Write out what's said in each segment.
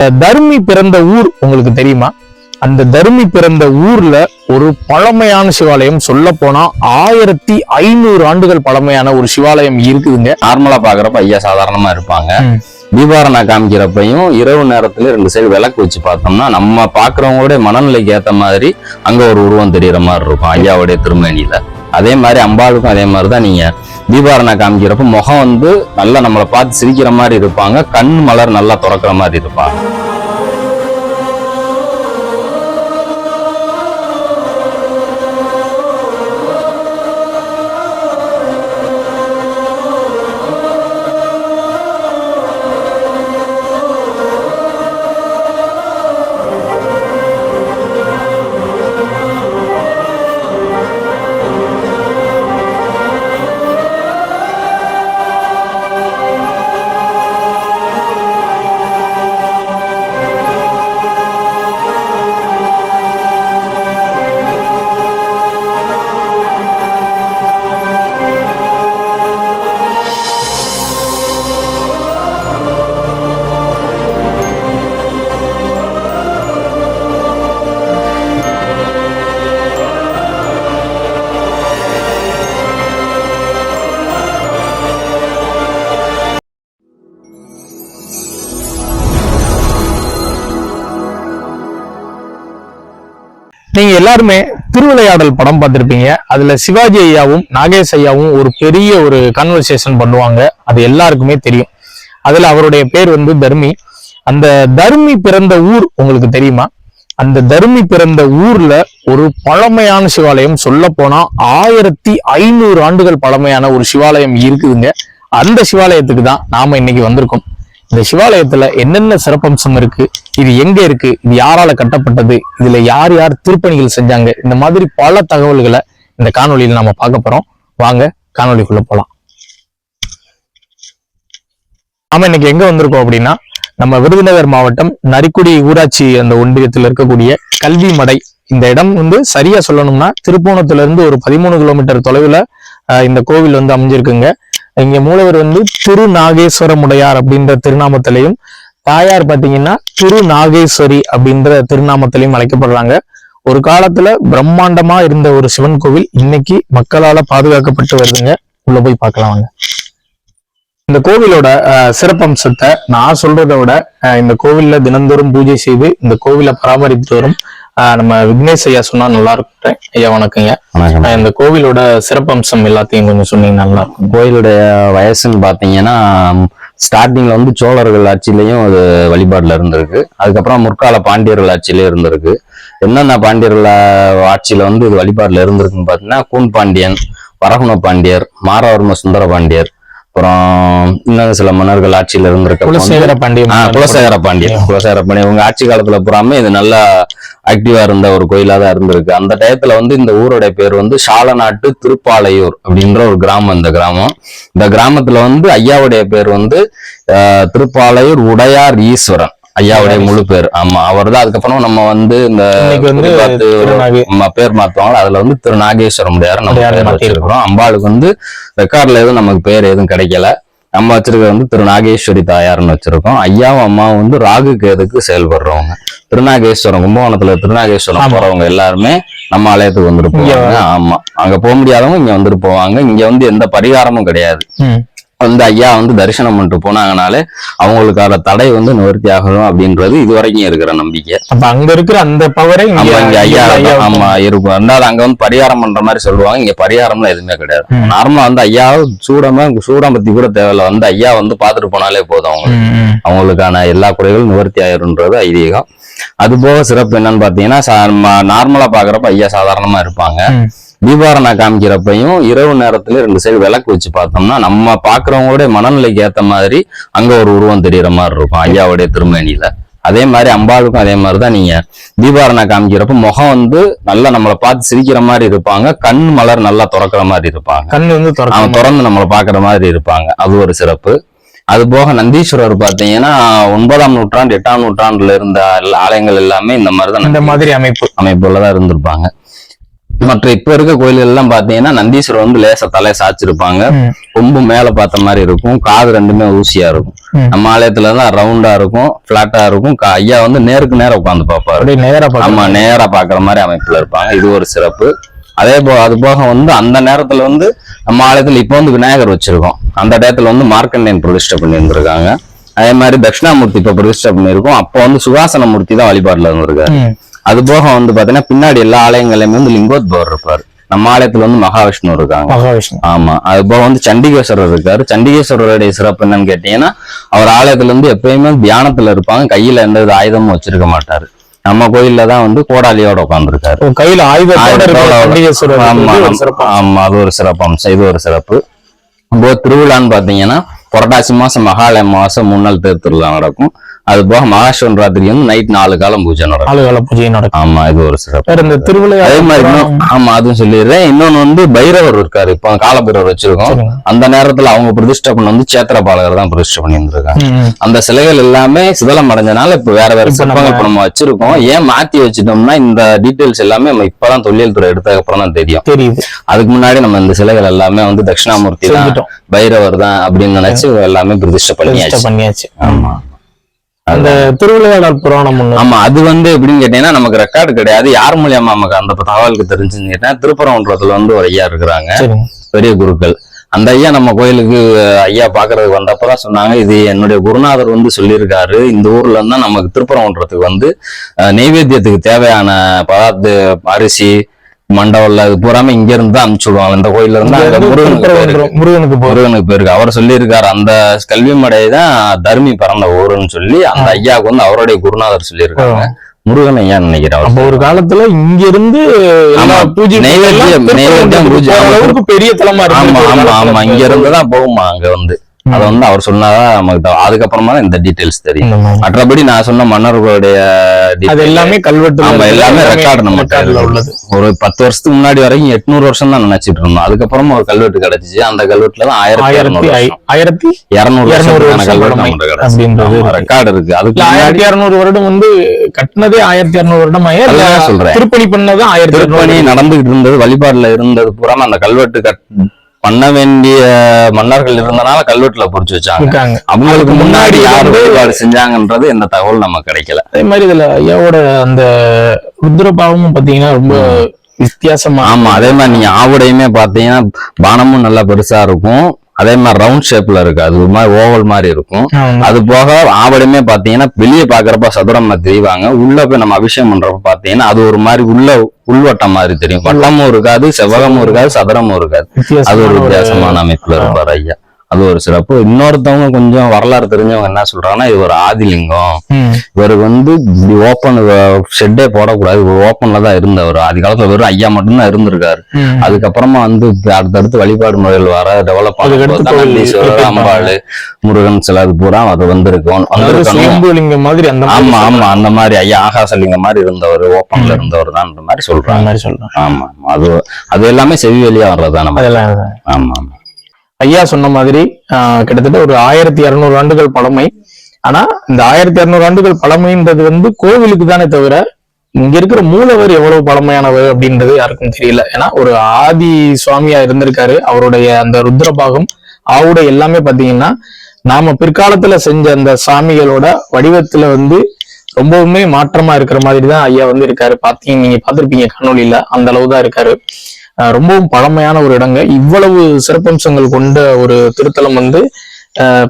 தருமி பிறந்த ஊர் உங்களுக்கு தெரியுமா? அந்த தருமி பிறந்த ஊர்ல ஒரு பழமையான சிவாலயம் சொல்ல போனா ஆயிரத்தி ஐநூறு ஆண்டுகள் பழமையான ஒரு சிவாலயம் இருக்குதுங்க. நார்மலா பாக்குறப்ப ஐயா சாதாரணமா இருப்பாங்க. தீபாரணா காமிக்கிறப்பையும் இரவு நேரத்துல ரெண்டு சைடு விளக்கு வச்சு பார்த்தோம்னா நம்ம பாக்குறவங்களுடைய மனநிலைக்கு ஏத்த மாதிரி அங்க ஒரு உருவம் தெரியற மாதிரி இருக்கும் ஐயாவுடைய திருமேனியில. அதே மாதிரி அம்பாளுக்கும் அதே மாதிரி தான் நீங்க தீபாரணை காமிக்கிறப்ப முகம் வந்து நல்லா நம்மளை பார்த்து சிரிக்கிற மாதிரி இருப்பாங்க கண் மலர் நல்லா திறக்கிற மாதிரி இருப்பாங்க. எல்லாருமே திருவிளையாடல் படம் பார்த்திருப்பீங்க. அதுல சிவாஜி ஐயாவும் நாகேஷ் ஐயாவும் ஒரு பெரிய ஒரு கன்வர்சேஷன் பண்ணுவாங்க. அது எல்லாருக்குமே தெரியும். அதுல அவருடைய பேர் வந்து தர்மி. அந்த தர்மி பிறந்த ஊர் உங்களுக்கு தெரியுமா? அந்த தர்மி பிறந்த ஊர்ல ஒரு பழமையான சிவாலயம் சொல்ல போனா ஆயிரத்தி ஐநூறு ஆண்டுகள் பழமையான ஒரு சிவாலயம் இருக்குதுங்க. அந்த சிவாலயத்துக்கு தான் நாம இன்னைக்கு வந்திருக்கோம். இந்த சிவாலயத்துல என்னென்ன சிறப்பம்சம் இருக்கு? இது எங்க இருக்கு? இது யாரால கட்டப்பட்டது? இதுல யார் யார் திருப்பணிகள் செஞ்சாங்க? இந்த மாதிரி பல தகவல்களை இந்த காணொலியில நாம பார்க்க போறோம். வாங்க காணொளிக்குள்ள போலாம். நாம இன்னைக்கு எங்க வந்திருக்கோம் அப்படின்னா நம்ம விருதுநகர் மாவட்டம் நரிக்குடி ஊராட்சி அந்த ஒன்றியத்தில் இருக்கக்கூடிய கல்வி மடை இந்த இடம் வந்து சரியா சொல்லணும்னா திருப்போணத்துல இருந்து ஒரு பதிமூணு கிலோமீட்டர் தொலைவுல இந்த கோவில் வந்து அமைஞ்சிருக்குங்க. இங்க மூலவர் வந்து திரு நாகேஸ்வரமுடையார் அப்படின்ற திருநாமத்திலையும் தாயார் பாத்தீங்கன்னா திரு நாகேஸ்வரி அப்படின்ற திருநாமத்திலையும் அழைக்கப்படுறாங்க. ஒரு காலத்துல பிரம்மாண்டமா இருந்த ஒரு சிவன் கோவில் இன்னைக்கு மக்களால பாதுகாக்கப்பட்டு வருதுங்க. உள்ள போய் பார்க்கலாம் வாங்க. இந்த கோவிலோட அஹ், சிறப்பம்சத்தை நான் சொல்றதை விட இந்த கோவில்ல தினந்தோறும் பூஜை செய்து இந்த கோவிலை பராமரித்து வரும் நம்ம விக்னேஷ் ஐயா சொன்னா நல்லா இருக்கும் ஐயா வணக்கங்க இந்த கோவிலோட சிறப்பம்சம் எல்லாத்தையும் கொஞ்சம் சொன்னீங்கன்னா நல்லா இருக்கும் கோயிலுடைய வயசுன்னு பாத்தீங்கன்னா ஸ்டார்டிங்ல வந்து சோழர்கள் ஆட்சியிலையும் அது வழிபாடுல இருந்திருக்கு. அதுக்கப்புறம் முற்கால பாண்டியர்கள் ஆட்சியிலே இருந்திருக்கு. என்னென்ன பாண்டியர்கள் ஆட்சியில வந்து இது வழிபாடுல இருந்திருக்குன்னு பாத்தீங்கன்னா கூன் பாண்டியன் வரகுண பாண்டியர் மாரவர்ம சுந்தர பாண்டியர் அப்புறம் இன்னும் சில மன்னர்கள் ஆட்சியில இருந்திருக்க குலசேகர பாண்டியன் குலசேகர பாண்டியன் குலசேகர பாண்டியன் உங்க ஆட்சி காலத்துல புறாம இது நல்லா ஆக்டிவா இருந்த ஒரு கோயிலா தான் இருந்திருக்கு. அந்த டயத்துல வந்து இந்த ஊருடைய பேர் வந்து சாலநாட்டு திருப்பாலையூர் அப்படின்ற ஒரு கிராமம். இந்த கிராமம். இந்த கிராமத்துல வந்து ஐயாவுடைய பேர் வந்து ஆஹ், திருப்பாலையூர் உடையார் ஈஸ்வரன். ஐயாவுடைய முழு பேர். ஆமா அவர் தான் அதுக்கப்புறம் நம்ம வந்து இந்த பேர் மாத்துவாங்க அதுல வந்து திரு நாகேஸ்வரம் உடையார் நம்ம பேர். வச்சிருக்கிறோம். அம்பாளுக்கு வந்து ரெக்கார்ட்ல எதுவும் நமக்கு பேர் எதுவும் கிடைக்கல. நம்ம வச்சிருக்கிறது வந்து திரு நாகேஸ்வரி தாயார்னு வச்சிருக்கோம். ஐயாவும் அம்மாவும் வந்து ராகு கேதுக்கு செயல்படுறவங்க. திருநாகேஸ்வரம் கும்பகோணத்துல திருநாகேஸ்வரம். போறவங்க எல்லாருமே நம்ம ஆலயத்துக்கு வந்துட்டு போவாங்க. ஆமா. அங்க போக முடியாதவங்க இங்க வந்துட்டு போவாங்க. இங்க வந்து எந்த பரிகாரமும் கிடையாது. வந்து ஐயா வந்து தரிசனம் பண்ணிட்டு போனாங்கனாலே அவங்களுக்கான தடை வந்து நிவர்த்தி ஆகணும் அப்படின்றது இது வரைக்கும் இருக்கிற நம்பிக்கை. அப்ப அங்க இருக்கிற அந்த பவரை ஐயா ஆமா இருக்கும் ரெண்டாவது அங்க வந்து பரிகாரம் பண்ற மாதிரி சொல்லுவாங்க. இங்க பரிகாரம்லாம் எதுவுமே கிடையாது. நார்மலா வந்து ஐயா சூடமா சூடாமத்தி கூட தேவையில்ல. வந்து ஐயா வந்து பாத்துட்டு போனாலே போதும் அவங்க ம், ம். அவங்களுக்கான எல்லா குறைகளும் நிவர்த்தி ஆயிருன்றது ஐதீகம். அது போக சிறப்பு என்னன்னு பாத்தீங்கன்னா நார்மலா பாக்குறப்ப ஐயா சாதாரணமா இருப்பாங்க. தீபாரணா காமிக்கிறப்பையும் இரவு நேரத்துல ரெண்டு சைடு விளக்கு வச்சு பார்த்தோம்னா நம்ம பாக்குறவங்களுடைய மனநிலைக்கு ஏத்த மாதிரி அங்க ஒரு உருவம் தெரியற மாதிரி இருக்கும் ஐயாவுடைய திருமேனியில. அதே மாதிரி அம்பாளுக்கும் அதே மாதிரி தான் நீங்க தீபாரணா காமிக்கிறப்ப முகம் வந்து நல்லா நம்மளை பார்த்து சிரிக்கிற மாதிரி இருப்பாங்க கண் மலர் நல்லா திறக்கிற மாதிரி இருப்பாங்க. கண்ணு வந்து திறந்து நம்மளை பாக்குற மாதிரி இருப்பாங்க. அது ஒரு சிறப்பு. அது போக நந்தீஸ்வரர் பாத்தீங்கன்னா ஒன்பதாம் நூற்றாண்டு எட்டாம் நூற்றாண்டுல இருந்த ஆலயங்கள் எல்லாமே இந்த மாதிரி தான் இந்த மாதிரி அமைப்பு. அமைப்புல தான் இருந்திருப்பாங்க. மற்ற இப்ப இருக்க கோயில்கள் எல்லாம் பாத்தீங்கன்னா நந்தீஸ்வரர் வந்து லேசா தலையை சாச்சிருப்பாங்க ம். கொம்பு மேல பார்த்த மாதிரி இருக்கும். காது ரெண்டுமே ஊசியா இருக்கும். நம்ம ஆலயத்துல தான் ரவுண்டா இருக்கும் பிளாட்டா இருக்கும். ஐயா வந்து நேருக்கு நேரம் உட்காந்து நேரா ஆமா நேரா பாக்குற மாதிரி அமைப்புல இருப்பாங்க. இது ஒரு சிறப்பு. அதே போ அது போக வந்து அந்த நேரத்துல வந்து நம்ம ஆலயத்துல இப்ப வந்து விநாயகர் வச்சிருக்கோம். அந்த டயத்துல வந்து மார்க்கண்டேயன் பிரதிஷ்டை பண்ணி இருந்திருக்காங்க அதே மாதிரி தட்சிணாமூர்த்தி இப்ப பிரதிஷ்டை பண்ணியிருக்கோம். அப்போ வந்து சுகாசன மூர்த்தி தான் வழிபாடுல இருந்திருக்காரு. அது போக வந்து பாத்தீங்கன்னா பின்னாடி எல்லா ஆலயங்களையுமே வந்து லிங்கோத்பவர் இருப்பாரு. நம்ம ஆலயத்துல வந்து மகாவிஷ்ணு இருக்காங்க. மகாவிஷ்ணு. ஆமா. அது போக வந்து சண்டிகேஸ்வரர் இருக்காரு. சண்டிகேஸ்வரருடைய சிறப்பு என்னன்னு கேட்டீங்கன்னா அவர் ஆலயத்துல இருந்து எப்பயுமே தியானத்துல இருப்பாங்க. கையில எந்த ஆயுதமும் வச்சிருக்க மாட்டாரு. நம்ம கோயில்ல தான் வந்து கோடாலியோட உட்காந்துருக்காரு கையில ஆயுதத்தோட ஆமா அது ஒரு சிறப்பு. அம்சம் இது ஒரு சிறப்பு. இப்போ திருவிழான்னு பாத்தீங்கன்னா புரட்டாசி மாசம் மகாலய மாசம் முன்னாள் தேர் திருவிழா நடக்கும். அது போக மகாசிவன் ராத்திரி வந்து நைட் நாலு காலம் பூஜை நடக்கும். நாலு கால பூஜை நடக்கும். ஆமா இது ஒரு சிறப்பு. இந்த திருவிளையாடல் அதே மாதிரி இன்னும் ஆமா அதுவும் சொல்லிடுறேன். இன்னொன்னு வந்து பைரவர் இருக்காரு. இப்போ காலபைரவர் வச்சிருக்கோம். அந்த நேரத்துல அவங்க பிரதிஷ்டை பண்ண வந்து சேத்திரபாலகர் தான் பிரதிஷ்டை பண்ணி இருந்திருக்காங்க ம், ம். அந்த சிலைகள் எல்லாமே சிதலம் அடைஞ்சனால இப்ப வேற வேற சிற்பங்கள் நம்ம- இப்ப நம்ம வச்சிருக்கோம். ஏன் மாத்தி வச்சிட்டோம்னா இந்த டீடைல்ஸ் எல்லாமே நம்ம இப்பதான் தொழில் துறை எடுத்ததுக்கு அப்புறம் தான் தெரியும். தெரியுது. அதுக்கு முன்னாடி நம்ம இந்த சிலைகள் எல்லாமே வந்து தட்சிணாமூர்த்தி தான் பைரவர் தான் அப்படின்னு நினைச்சு எல்லாமே பிரதிஷ்டை பண்ணியாச்சு. பண்ணியாச்சு. ஆமா. அந்த திருவிளையாடல் புராணம் ஆமா அது வந்து எப்படின்னு கேட்டீங்கன்னா நமக்கு ரெக்கார்டு கிடையாது. யார் மூலியமா நமக்கு அந்த தகவலுக்கு தெரிஞ்சுன்னு கேட்டா திருப்பரங்குன்றத்துல வந்து ஒரு ஐயா இருக்கிறாங்க. பெரிய குருக்கள். அந்த ஐயா நம்ம கோயிலுக்கு ஐயா பாக்குறதுக்கு வந்தப்பதான் சொன்னாங்க இது என்னுடைய குருநாதர் வந்து சொல்லியிருக்காரு. இந்த ஊர்ல இருந்தா நமக்கு திருப்பரங்குன்றத்துக்கு வந்து நெய்வேத்தியத்துக்கு தேவையான பதார்த்த அரிசி மண்டபம்ல இது பூராமே இங்க இருந்து தான் அனுப்பிச்சு விடுவாங்க இந்த கோயில்ல இருந்து அங்க முருகனுக்கு முருகனுக்கு போயிருக்கு. அவர் சொல்லியிருக்காரு அந்த கல்வி மடை தான் தர்மி பிறந்த ஊருன்னு சொல்லி அந்த ஐயாவுக்கு வந்து அவருடைய குருநாதர் சொல்லியிருக்காங்க. முருகன் ஐயா நினைக்கிறேன் அப்ப ஒரு காலத்துல இங்க இருந்து. பூஜை. அளவுக்கு பெரிய தலமா இருக்கு ஆமா ஆமா. ஆமா. இங்க இருந்து தான் போகுமா அங்க வந்து. அத வந்து அவர் சொன்னாதான் நமக்கு அதுக்கப்புறமா இந்த டீடைல்ஸ் தெரியும். மற்றபடி நான் சொன்ன மன்னர்களுடைய எல்லாமே கல்வெட்டு ஆமா எல்லாமே ரெக்கார்டு நம்ம உள்ளது. ஒரு பத்து வருஷத்துக்கு முன்னாடி வரைக்கும் எட்நூறு வருஷம் தான் நினைச்சிட்டு இருந்தோம். அதுக்கப்புறமா ஒரு கல்வெட்டு கிடைச்சிச்சு. அந்த கல்வெட்டுல தான் ஆயிரத்தி ஆயிரத்தி இரநூறு வருஷம். கல்வெட்டு. ரெக்கார்டு இருக்கு. அதுக்கு ஆயிரத்தி இருநூறு வருடம் வந்து கட்டினதே ஆயிரத்தி இருநூறு வருடம் சொல்றேன். திருப்பணி பண்ணது ஆயிரத்தி திருப்பணி நடந்துகிட்டு இருந்தது வழிபாடுல இருந்தது பூரா அந்த கல்வெட்டு கட் பண்ண வேண்டிய மன்னர்கள் இருந்தனால கல்வெட்டுல பொறிச்சு வச்சாங்க. அவங்களுக்கு முன்னாடி யார் வழிபாடு செஞ்சாங்கன்றது எந்த தகவல் நமக்கு கிடைக்கல. அதே மாதிரி இதுல ஐயாவோட அந்த ருத்ரபாவமும் பாத்தீங்கன்னா ரொம்ப வித்தியாசமா ஆமா அதே மாதிரி நீங்க ஆவுடையுமே பாத்தீங்கன்னா பானமும் நல்லா பெருசா இருக்கும். அதே மாதிரி ரவுண்ட் ஷேப்ல இருக்கு. அது ஒரு மாதிரி ஓவல் மாதிரி இருக்கும். அது போக ஆவடையுமே பாத்தீங்கன்னா வெளியே பாக்குறப்ப சதுரமா தெரிவாங்க. உள்ள போய் நம்ம அபிஷேகம் பண்றப்ப பாத்தீங்கன்னா அது ஒரு மாதிரி உள்ள உள்வட்டம் மாதிரி தெரியும். வட்டமும் இருக்காது செவ்வகமும் இருக்காது சதுரமும் இருக்காது. அது ஒரு- வித்தியாசமான அமைப்புல இருப்பார் ஐயா அது ஒரு சிறப்பு. இன்னொருத்தவங்க கொஞ்சம் வரலாறு தெரிஞ்சவங்க என்ன சொல்றாங்கன்னா இது ஒரு ஆதிலிங்கம். இவருக்கு வந்து இப்படி ஓப்பன் ஷெட்டே போடக்கூடாது. இவர் ஓப்பன்ல தான் இருந்தவர். ஆதி காலத்துல வெறும் ஐயா மட்டும்தான் இருந்திருக்காரு. அதுக்கப்புறமா வந்து அடுத்தடுத்து வழிபாடு முறைகள் வர டெவலப் repair அம்பாள் முருகன் சில அது பூரா அது வந்திருக்கும். வந்திருக்கணும். மாதிரி அந்த மாதிரி ஆமா ஆமா அந்த மாதிரி ஐயா ஆகாசலிங்கம் மாதிரி இருந்தவர் ஓப்பன்ல இருந்தவர் தான் மாதிரி சொல்றாங்க. ஆமா. அது அது எல்லாமே செவி வெளியா வர்றதா நம்ம ஆமா ஆமா. ஐயா சொன்ன மாதிரி ஆஹ், கிட்டத்தட்ட ஒரு ஆயிரத்தி இருநூறு ஆண்டுகள் பழமை. ஆனா இந்த ஆயிரத்தி இருநூறு ஆண்டுகள் பழமைன்றது வந்து கோவிலுக்கு தானே தவிர இங்க இருக்கிற மூலவர் எவ்வளவு பழமையானவர் அப்படின்றது யாருக்கும் தெரியல. ஏன்னா ஒரு ஆதி சுவாமியா இருந்திருக்காரு. அவருடைய அந்த ருத்ரபாகம் ஆவுடை எல்லாமே பாத்தீங்கன்னா நாம பிற்காலத்துல செஞ்ச அந்த சாமிகளோட வடிவத்துல வந்து ரொம்பவுமே மாற்றமா இருக்கிற மாதிரி தான் ஐயா வந்து இருக்காரு. பாத்தீங்க நீங்க பாத்திருப்பீங்க காணொலியில அந்த அளவு தான் இருக்காரு. ரொம்பவும் பழமையான ஒரு இடங்க. இவ்வளவு சிறப்பம்சங்கள் கொண்ட ஒரு திருத்தலம் வந்து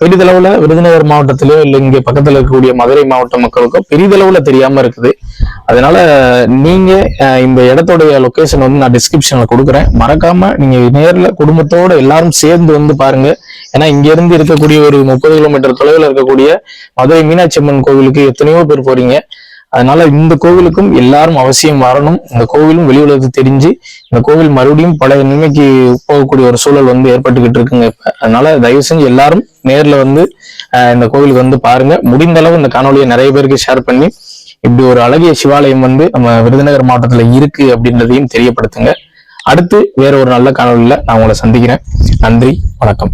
பெரிதளவுல விருதுநகர் மாவட்டத்திலயோ இல்லை இங்க பக்கத்துல இருக்கக்கூடிய மதுரை மாவட்ட மக்களுக்கோ பெரிதளவுல தெரியாம இருக்குது. அதனால நீங்க இந்த இடத்தோடைய லொகேஷன் வந்து நான் டிஸ்கிரிப்ஷன்ல கொடுக்குறேன். மறக்காம நீங்க நேர்ல குடும்பத்தோட எல்லாரும் சேர்ந்து வந்து பாருங்க. ஏன்னா இங்க இருந்து இருக்கக்கூடிய ஒரு முப்பது கிலோமீட்டர் தொலைவில் இருக்கக்கூடிய மதுரை மீனாட்சி அம்மன் கோவிலுக்கு எத்தனையோ பேர் போறீங்க. அதனால இந்த கோவிலுக்கும் எல்லாரும் அவசியம் வரணும். இந்த கோவிலும் வெளி உலகத்துக்கு தெரிஞ்சு இந்த கோவில் மறுபடியும் பழைய நிலைமைக்கு போகக்கூடிய ஒரு சூழல் வந்து ஏற்பட்டுக்கிட்டு இருக்குங்க இப்ப. அதனால தயவு செஞ்சு எல்லாரும் நேர்ல வந்து ஆஹ் இந்த கோவிலுக்கு வந்து பாருங்க. முடிந்த அளவு இந்த காணொலியை நிறைய பேருக்கு ஷேர் பண்ணி இப்படி ஒரு அழகிய சிவாலயம் வந்து நம்ம விருதுநகர் மாவட்டத்துல இருக்கு அப்படின்றதையும் தெரியப்படுத்துங்க. அடுத்து வேற ஒரு நல்ல காணொலியில நான் உங்களை சந்திக்கிறேன். நன்றி வணக்கம்.